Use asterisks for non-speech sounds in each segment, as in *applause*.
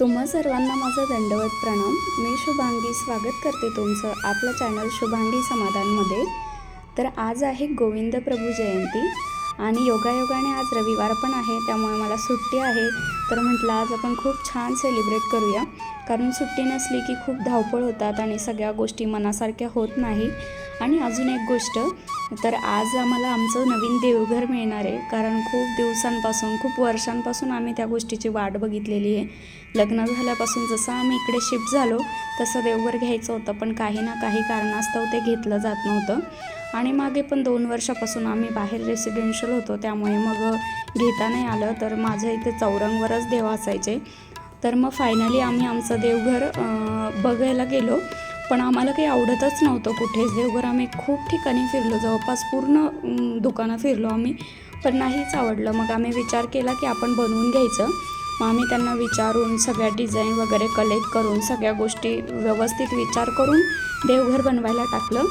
तुम्हा सर्वांना माझा दंडवत प्रणाम. मी शुभांगी. स्वागत करते तुमचं आपलं चॅनल शुभांगी समाधानमध्ये. तर आज आहे गोविंद प्रभू जयंती. आणि योगायोगाने आज रविवार पण आहे त्यामुळे मला सुट्टी आहे. तर म्हटलं आज आपण खूप छान सेलिब्रेट करूया. कारण सुट्टी नसली की खूप धावपळ होतात आणि सगळ्या गोष्टी मनासारख्या होत नाही. आणि अजून एक गोष्ट तर आज आम्हाला आमचं नवीन देवघर मिळणार आहे. कारण खूप दिवसांपासून खूप वर्षांपासून आम्ही त्या गोष्टीची वाट बघितलेली आहे. लग्न झाल्यापासून जसं आम्ही इकडे शिफ्ट झालो तसं देवघर घ्यायचं होतं पण काही ना काही कारणास्तव ते घेतलं जात नव्हतं. आणि मागे पण दोन वर्षापासून आम्ही बाहेर रेसिडेन्शियल होतो त्यामुळे मग घेता नाही आलं. तर माझ्या इथे चौरंगवरच देव असायचे. तर मग फायनली आम्ही आमचं देवघर बघायला गेलो. पण आम्हाला काही आवडतच नव्हतं कुठेच देवघर आम्ही खूप ठिकाणी फिरलो. जवळपास पूर्ण दुकानं फिरलो आम्ही. पण नाहीच आवडलं. मग आम्ही विचार केला की आपण बनवून घ्यायचं. मग आम्ही त्यांना विचारून सगळ्या डिझाईन वगैरे कलेक्ट करून सगळ्या गोष्टी व्यवस्थित विचार करून देवघर बनवायला टाकलं.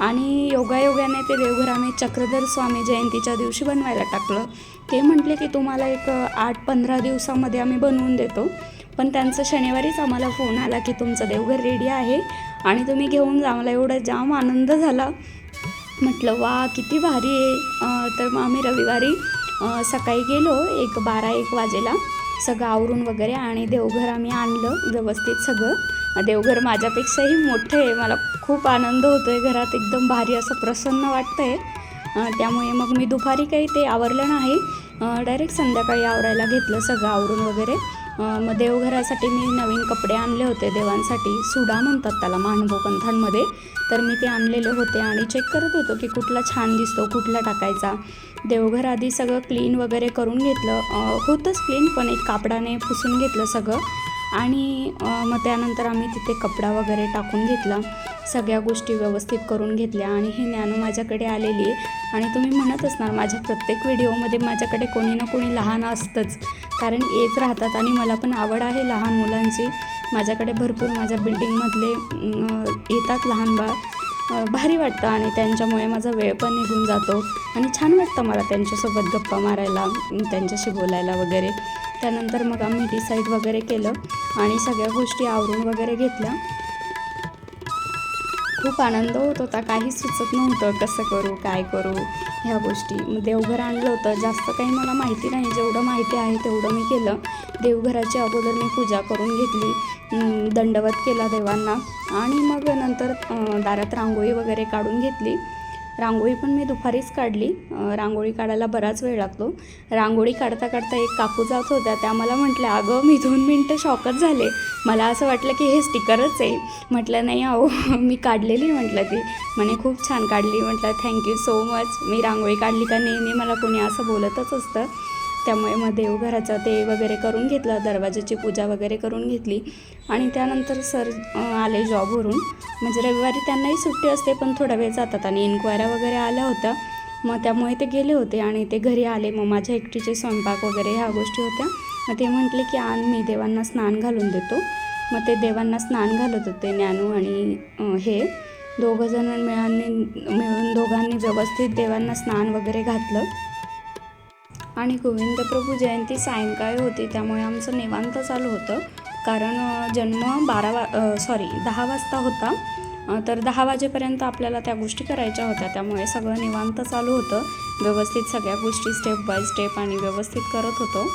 आणि योगायोगाने ते देवघर आम्ही चक्रधर स्वामी जयंतीच्या दिवशी बनवायला टाकलं. ते म्हटले की तुम्हाला एक आठ पंधरा दिवसामध्ये आम्ही बनवून देतो. पण त्यांचं शनिवारीच आम्हाला फोन आला की तुमचं देवघर रेडी आहे आणि तुम्ही घेऊन जा आम्हाला एवढा जाम आनंद झाला. म्हटलं वा किती भारी आहे. तर मग आम्ही रविवारी सकाळी गेलो एक बारा एक वाजेला. सगळं आवरून वगैरे आणि देवघर आम्ही आणलं व्यवस्थित सगळं. देवघर माझ्यापेक्षाही मोठं आहे. मला खूप आनंद होतो आहे घरात एकदम भारी असं प्रसन्न वाटतं आहे त्यामुळे मग मी दुपारी काही ते आवरलं नाही. डायरेक्ट संध्याकाळी आवरायला घेतलं सगळं आवरून वगैरे. मग देवघरासाठी मी नवीन कपडे आणले होते देवांसाठी. सुडा म्हणतात त्याला मानभोपंथांमध्ये तर मी ते आणलेले होते आणि चेक करत होतो की कुठला छान दिसतो कुठला टाकायचा. देवघर आधी सगळं क्लीन वगैरे करून घेतलं. होतंच क्लीन पण एक कापडाने पुसून घेतलं सगळं. आणि मग त्यानंतर आम्ही तिथे कपडा वगैरे टाकून घेतला. सगळ्या गोष्टी व्यवस्थित करून घेतल्या आणि ही ज्ञान माझ्याकडे आलेली आहे. आणि तुम्ही म्हणत असणार माझ्या प्रत्येक व्हिडिओमध्ये माझ्याकडे कोणी ना कोणी लहान असतंच. कारण येत राहतात आणि मला पण आवड आहे लहान मुलांची. माझ्याकडे भरपूर माझ्या बिल्डिंगमधले येतात लहान बाळ. भारी वाटतं आणि त्यांच्यामुळे माझा वेळ पण निघून जातो. आणि छान वाटतं मला त्यांच्यासोबत गप्पा मारायला त्यांच्याशी बोलायला वगैरे. त्यानंतर मग आम्ही डिसाईड वगैरे केलं. आणि सगळ्या गोष्टी आवरून वगैरे घेतल्या. खूप आनंद होत होता. काही सुचत नव्हतं कसं करू काय करू ह्या गोष्टी. मग देवघर आणलं होतं. जास्त काही मला माहिती नाही. जेवढं माहिती आहे तेवढं मी केलं. देवघराच्या अगोदर मी पूजा करून घेतली. दंडवत केला देवांना. आणि मग नंतर दारात रांगोळी वगैरे काढून घेतली. रांगोळी पण मी दुपारीच काढली. रांगोळी काढायला बराच वेळ लागतो. रांगोळी काढता काढता एक काकू जात होत्या. त्या मला म्हटल्या अगं मी दोन मिनटं शॉकच झाले. मला असं वाटलं की हे स्टिकरच आहे. म्हटलं नाही अहो *laughs* मी काढलेली म्हटलं ती. म्हणे खूप छान काढली म्हटलं. थँक्यू सो मच मी रांगोळी काढली का नेहमी मला कोणी असं बोलतच असतं. त्यामुळे मग देवघराचं ते वगैरे करून घेतलं दरवाजाची पूजा वगैरे करून घेतली. आणि त्यानंतर सर आले जॉबवरून. म्हणजे रविवारी त्यांनाही सुट्टी असते पण थोडा वेळ जातात आणि इन्क्वायऱ्या वगैरे आल्या होत्या. मग त्यामुळे ते गेले होते आणि ते घरी आले. मग माझ्या एकटीचे स्वयंपाक वगैरे ह्या गोष्टी होत्या. मग ते म्हटले की आण मी देवांना स्नान घालून देतो. मग ते देवांना स्नान घालत होते ज्ञानू आणि हे दोघंजण मिळानी मिळून दोघांनी व्यवस्थित देवांना स्नान वगैरे घातलं. आणि गोविंद प्रभू जयंती सायंकाळी होती त्यामुळे आमचं निवांत चालू होतं. कारण जन्म बारा वा सॉरी दहा वाजता होता. तर दहा वाजेपर्यंत आपल्याला त्या गोष्टी करायच्या होत्या. त्यामुळे सगळं निवांत चालू होतं. व्यवस्थित सगळ्या गोष्टी स्टेप बाय स्टेप आणि व्यवस्थित करत होतो.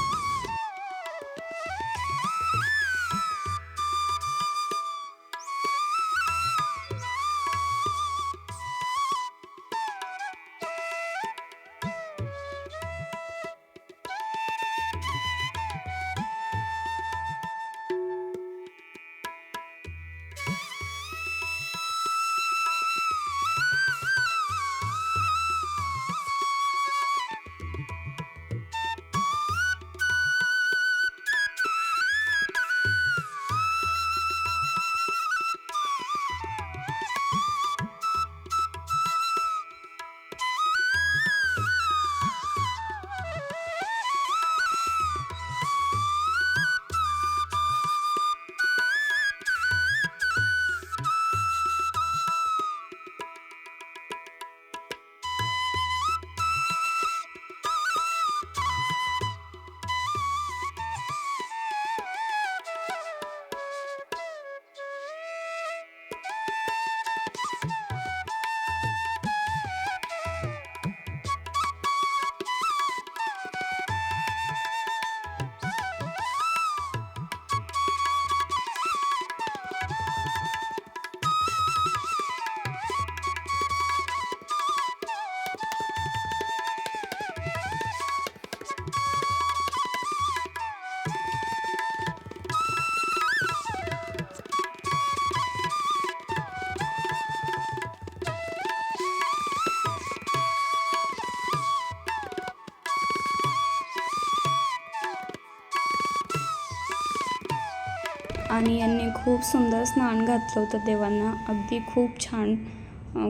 आणि यांनी खूप सुंदर स्नान घातलं होतं देवांना. अगदी खूप छान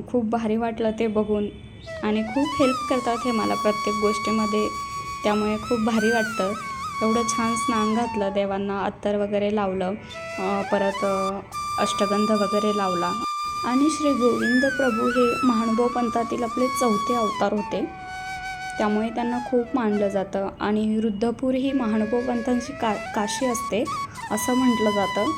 खूप भारी वाटलं ते बघून. आणि खूप हेल्प करतात हे मला प्रत्येक गोष्टीमध्ये. त्यामुळे खूप भारी वाटतं. एवढं छान स्नान घातलं देवांना अत्तर वगैरे लावलं परत अष्टगंध वगैरे लावला. आणि श्री गोविंद प्रभू हे महानुभव पंथातील आपले चौथे अवतार होते. त्यामुळे त्यांना खूप मानलं जातं. आणि रुद्धपूर ही महानुभव पंथांची का काशी असते. असं म्हटलं जातं.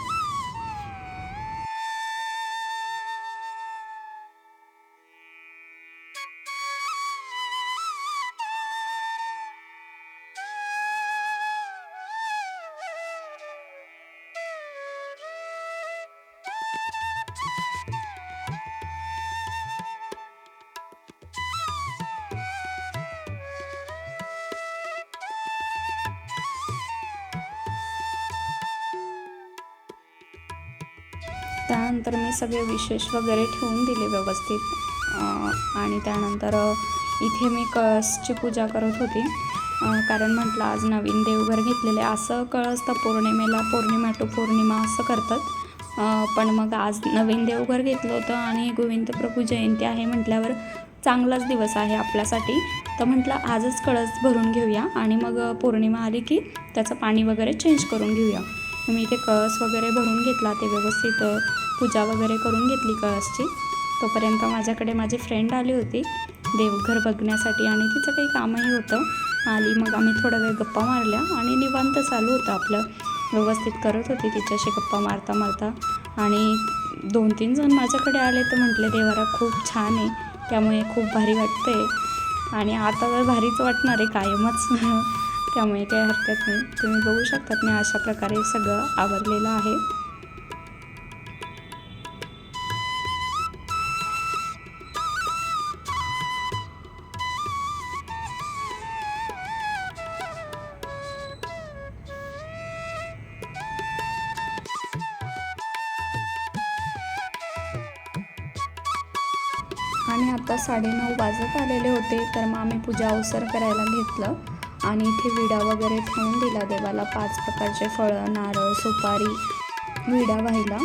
त्यानंतर मी सगळे विशेष वगैरे ठेवून दिले व्यवस्थित. आणि त्यानंतर इथे मी कळसची पूजा करत होती. कारण म्हटलं आज नवीन देवघर घेतलेले असं कळस तर पौर्णिमेला पौर्णिमा टू पौर्णिमा असं करतात. पण मग आज नवीन देवघर घेतलं होतं आणि गोविंद प्रभू जयंती आहे म्हटल्यावर चांगलाच दिवस आहे आपल्यासाठी. तर म्हटलं आजच कळस भरून घेऊया आणि मग पौर्णिमा आली की त्याचं पाणी वगैरे चेंज करून घेऊया. मी ते कळस वगैरे भरून घेतला ते व्यवस्थित पूजा वगैरे करून घेतली कळसची. तोपर्यंत माझ्याकडे माझी फ्रेंड आली होती देवघर बघण्यासाठी आणि तिचं काही कामही होतं. आली मग आम्ही थोडा वेळ गप्पा मारल्या आणि निवांत चालू होतं आपलं. व्यवस्थित करत होती तिच्याशी गप्पा मारता मारता. आणि दोन तीन जण माझ्याकडे आले तर म्हटले देवारा खूप छान आहे. त्यामुळे खूप भारी वाटते आणि आता तर भारीच वाटणार आहे कायमच. *laughs* त्यामुळे काही हरकत नाही. तुम्ही बघू शकतात मी अशा प्रकारे सगळं आवरलेलं आहे. आणि आता साडेनऊ वाजत आलेले होते तर मग आम्ही पूजा अवसर करायला घेतलं. आणि इथे विडा वगैरे ठेवून दिला देवाला. पाच प्रकारचे फळं नारळ सुपारी विडा व्हायला.